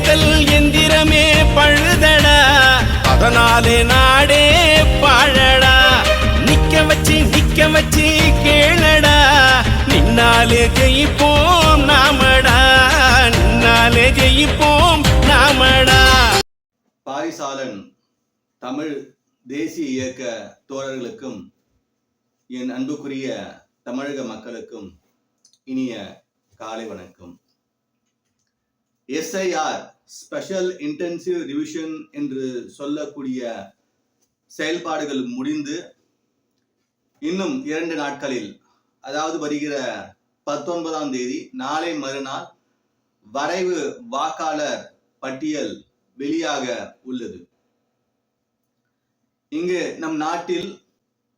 தேர்தல் எந்திரமே பழுதடா. அதனாலே நாடே பாழடா. நிக்க வச்சு நிக்க வச்சு கேளடா. நின்னாலே ஜெயிப்போம் நாமடா. நின்னாலே ஜெயிப்போம் நாமடா. பாரிசாலன் தமிழ் தேசிய இயக்க தோழர்களுக்கும் என் அன்புக்குரிய தமிழக மக்களுக்கும் இனிய காலை வணக்கம். எஸ்ஐஆர் ஸ்பெஷல் இன்டென்சிவ் ரிவிஷன் என்று சொல்லக்கூடிய செயல்பாடுகள் முடிந்து இன்னும் இரண்டு நாட்களில் அதாவது வருகிற பத்தொன்பதாம் தேதி நாளை மறுநாள் வரைவு வாக்காளர் பட்டியல் வெளியாக உள்ளது. இங்கு நம் நாட்டில்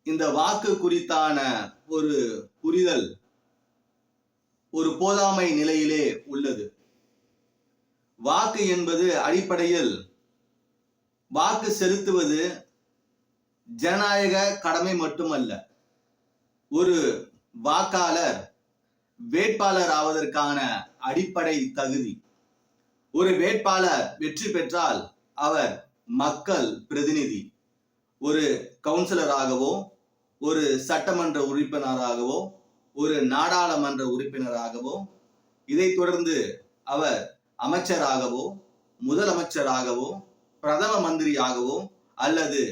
இந்த வாக்கு குறித்தான ஒரு புரிதல் ஒரு போதாமை நிலையிலே உள்ளது வாக்கு என்பது அடிப்படையில் வாக்கு செலுத்துவது ஜனநாயக கடமை மட்டுமல்ல. ஒரு வாக்காளர் வேட்பாளர் ஆவதற்கான அடிப்படை தகுதி. ஒரு வேட்பாளர் வெற்றி பெற்றால் அவர் மக்கள் பிரதிநிதி. ஒரு கவுன்சிலராகவோ ஒரு சட்டமன்ற உறுப்பினராகவோ ஒரு நாடாளுமன்ற உறுப்பினராகவோ இதைத் தொடர்ந்து அவர் அமைச்சராகவோ முதலமைச்சராகவோ பிரதம மந்திரியாகவோ அல்லது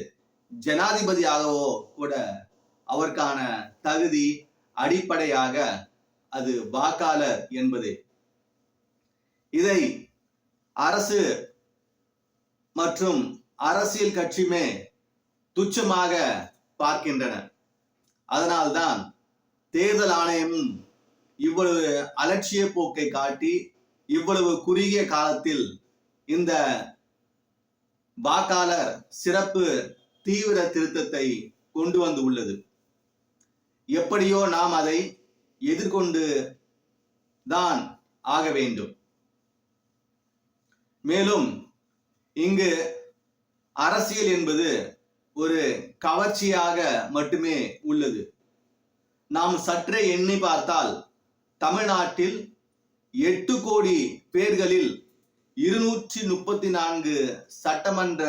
ஜனாதிபதியாகவோ கூட அவருக்கான தகுதி அடிப்படையாக அது வாக்காளர் என்பதே. இதை அரசு மற்றும் அரசியல் கட்சியுமே துச்சமாக பார்க்கின்றன. அதனால்தான் தேர்தல் ஆணையமும் இவ்வளவு அலட்சிய போக்கை காட்டி இவ்வளவு குறுகிய காலத்தில் இந்த வாக்காளர் சிறப்பு தீவிர திருத்தத்தை கொண்டு வந்து உள்ளது. எப்படியோ நாம் அதை எதிர்கொண்டு தான் ஆக வேண்டும். மேலும் இங்கு அரசியல் என்பது ஒரு கவர்ச்சியாக மட்டுமே உள்ளது. நாம் சற்றே எண்ணி பார்த்தால் தமிழ்நாட்டில் எட்டு கோடி பேர்களில் இருநூற்றி முப்பத்தி நான்கு சட்டமன்ற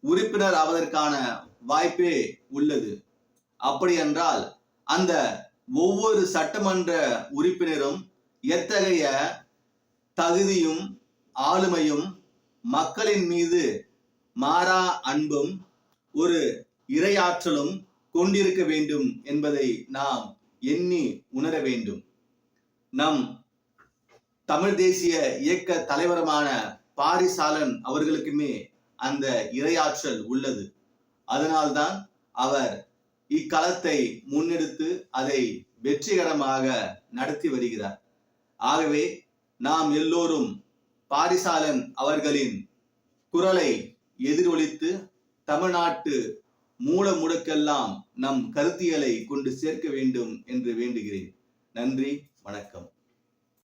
உறுப்பினர் ஆவதற்கான வாய்ப்பே உள்ளது. அப்படி என்றால் அந்த ஒவ்வொரு சட்டமன்ற உறுப்பினரும் எத்தகைய தகுதியும் ஆளுமையும் மக்களின் மீது மாறா அன்பும் ஒரு இரையாற்றலும் கொண்டிருக்க வேண்டும் என்பதை நாம் எண்ணி உணர வேண்டும். நம் தமிழ் தேசிய இயக்க தலைவருமான பாரிசாலன் அவர்களுக்குமே அந்த இரையாற்றல் உள்ளது. அதனால்தான் அவர் இக்களத்தை முன்னெடுத்து அதை வெற்றிகரமாக நடத்தி வருகிறார். ஆகவே நாம் எல்லோரும் பாரிசாலன் அவர்களின் குரலை எதிரொலித்து தமிழ்நாட்டு மூல முடுக்கெல்லாம் நம் கருத்தியலை கொண்டு சேர்க்க வேண்டும் என்று வேண்டுகிறேன். நன்றி வணக்கம்.